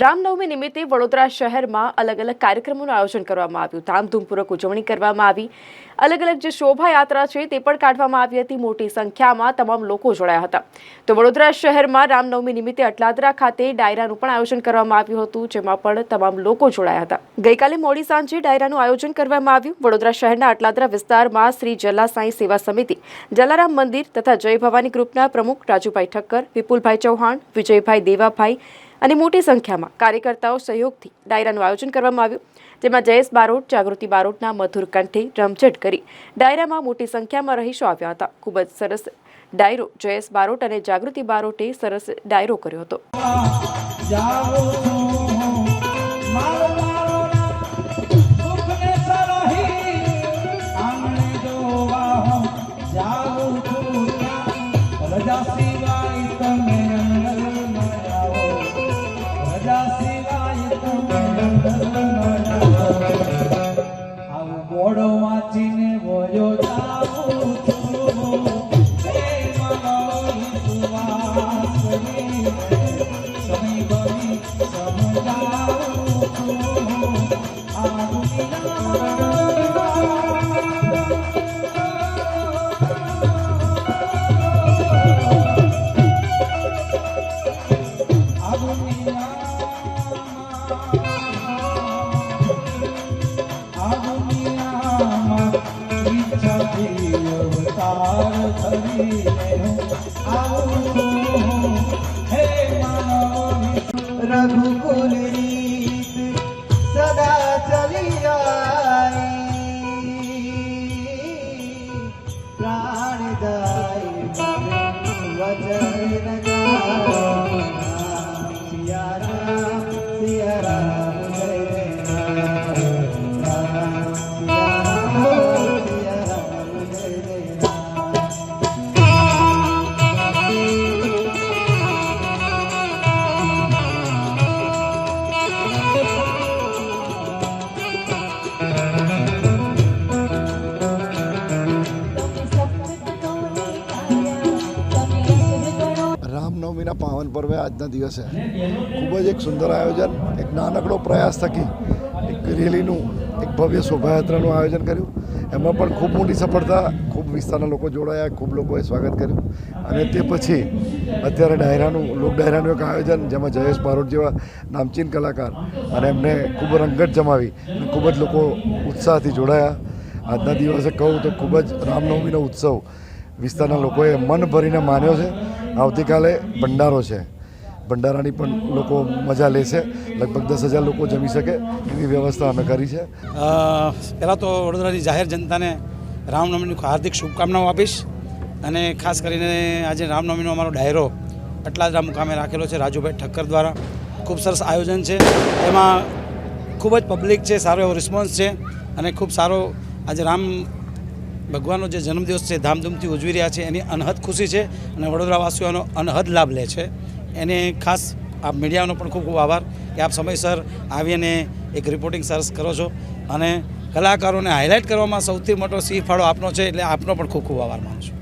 રામનવમી નિમિત્તે વડોદરા શહેરમાં અલગ અલગ કાર્યક્રમોનું આયોજન કરવામાં આવ્યું. ધામધૂમપૂર્વક ઉજવણી કરવામાં આવી. અલગ અલગ જે શોભાયાત્રા છે તે પણ કાઢવામાં આવી હતી. મોટી સંખ્યામાં તમામ લોકો જોડાયા હતા. તો વડોદરા શહેરમાં રામનવમી નિમિત્તે અટલાદરા ખાતે ડાયરાનું પણ આયોજન કરવામાં આવ્યું હતું, જેમાં પણ તમામ લોકો જોડાયા હતા. ગઈકાલે મોડી સાંજે ડાયરાનું આયોજન કરવામાં આવ્યું. વડોદરા શહેરના અટલાદરા વિસ્તારમાં શ્રી જલા સાંઈ સેવા સમિતિ, જલારામ મંદિર તથા જય ભવાની ગ્રુપના પ્રમુખ રાજુભાઈ ઠક્કર, વિપુલભાઈ ચૌહાણ, વિજયભાઈ દેવાભાઈ અને મોટી સંખ્યામાં કાર્યકર્તાઓ સહયોગથી ડાયરાનું આયોજન કરવામાં આવ્યું, જેમાં જયેશ બારોટ, જાગૃતિ બારોટના મધુર કંઠે રમઝટ કરી ડાયરામાં મોટી સંખ્યામાં રહીશો આવ્યા હતા. ખૂબ જ સરસ ડાયરો જયેશ બારોટ અને જાગૃતિ બારોટે સરસ ડાયરો કર્યો હતો. જાઉં રઘુકુલ રીત સદા ચલી આવી પ્રાણદાય વચન ગાય. પાવન પર્વે આજના દિવસે. ખૂબ જ એક સુંદર આયોજન, એક નાનકડો પ્રયાસ થકી એક રેલીનું, એક ભવ્ય શોભાયાત્રાનું આયોજન કર્યું. એમાં પણ ખૂબ મોટી સફળતા, ખૂબ વિસ્તારના લોકો જોડાયા, ખૂબ લોકોએ સ્વાગત કર્યું. અને તે પછી અત્યારે ડાયરાનું, લોક ડાયરાનું એક આયોજન, જેમાં જયેશ બારોટ જેવા નામચીન કલાકાર અને એમને ખૂબ રંગત જમાવી અને ખૂબ જ લોકો ઉત્સાહથી જોડાયા. આજના દિવસે કહું તો ખૂબ જ રામનવમીનો ઉત્સવ વિસ્તારના લોકોએ મન ભરીને માન્યો છે. આવતીકાલે ભંડારો છે. ભંડારાની પણ લોકો મજા લેશે. લગભગ દસ હજાર લોકો જમી શકે એવી વ્યવસ્થા અમે કરી છે. પહેલાં તો વડોદરાની જાહેર જનતાને રામનવમીની હાર્દિક શુભકામનાઓ આપીશ અને ખાસ કરીને આજે રામનવમીનો અમારો ડાયરો અટલાદરા મુકામે રાખેલો છે રાજુભાઈ ઠક્કર દ્વારા. ખૂબ સરસ આયોજન છે. એમાં ખૂબ જ પબ્લિક છે, સારો એવો રિસ્પોન્સ છે અને ખૂબ સારો આજે રામ ભગવાનનો જે જન્મદિવસ છે, ધામધૂમથી ઉજવી રહ્યા છે, એની અનહદ ખુશી છે અને વડોદરાવાસીઓનો અનહદ લાભ લે છે. એને ખાસ આ મીડિયાનો પણ ખૂબ ખૂબ આભાર કે આપ સમયસર આવીને એક રિપોર્ટિંગ સરસ કરો છો અને કલાકારોને હાઇલાઇટ કરવામાં સૌથી મોટો સી ફાળો આપનો છે એટલે આપનો પણ ખૂબ ખૂબ આભાર માનું છું.